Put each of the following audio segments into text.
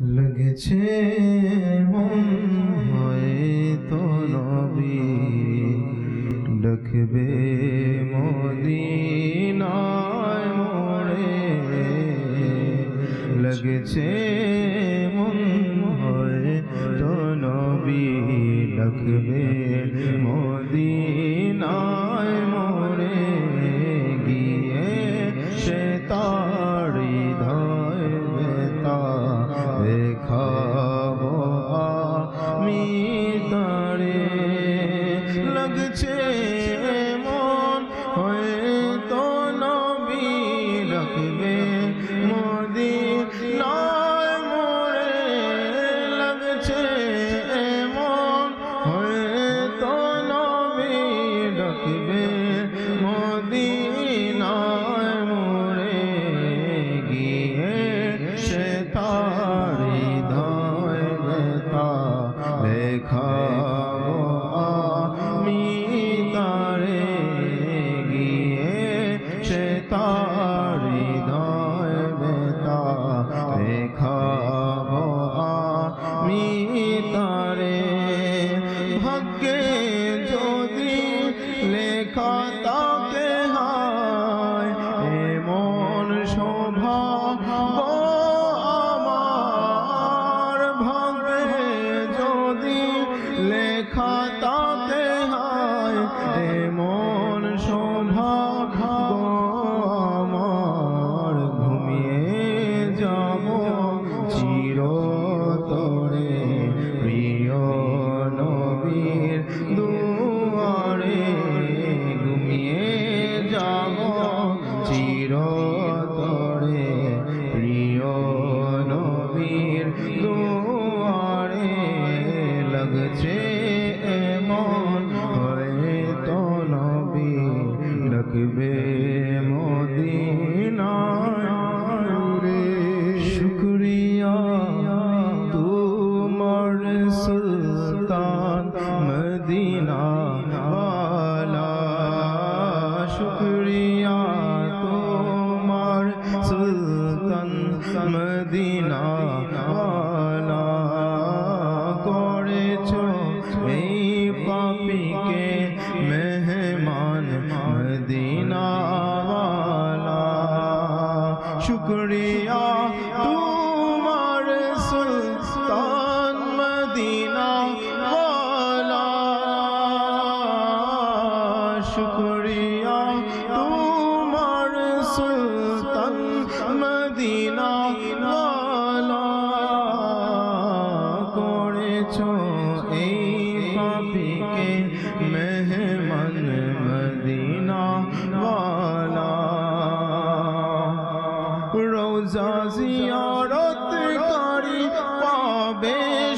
লেগেছে হয়তো নবী ডাকবে মদিনায় মোড়ে লেগেছে হয়তো নবী ডাকবে মদিনায় মোড়ে গিয়ে লাগছে মন, হয়ে তো নবী রাখবে মোদি নয় মোড়ে লাগছে মন, হয়ে তো নবী ডাকবে তারে। ভাগ্যে যদি লেখা তাকে হয় এমন শোভা আমার ভাগ্যে যদি লেখা ডাকবে মদিনায় রে শুক্রিয়া তোমার সুলতান মদিনা শুক্রিয়া তোমার সুলতান মদিনা শুনিয়া তোমার সুলতান মদিনা বলা শুকরিয়া। তোমার সুলতান মদিনা বলা করেছ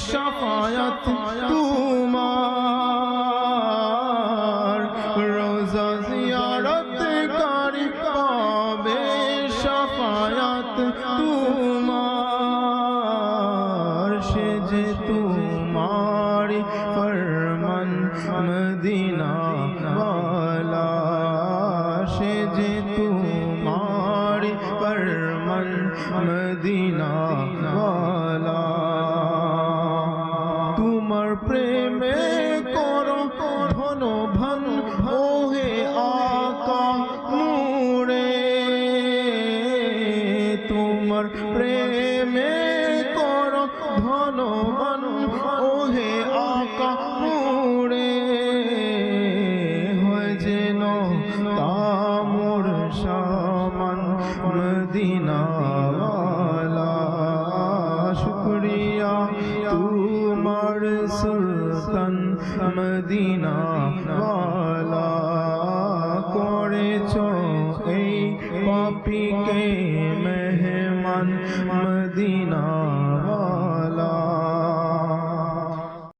শাফায়াত তোমার রোজা জিয়ারত করি পাবে শাফায়াত তোমার। সে যে তোমার ফরমান মদিনা वाला সে যে তোমার ফরমান মদিনা ভন ওহে আকা মুড়ে তোমার প্রেমে করো ধন মন ওহে আকা মুড়ে হয় যেন তামুর সামান মদিনা শুক্রিয়া তোমার সুলতান মদিনা वाला করেছ এই পাপিকে মেহমান মদিনা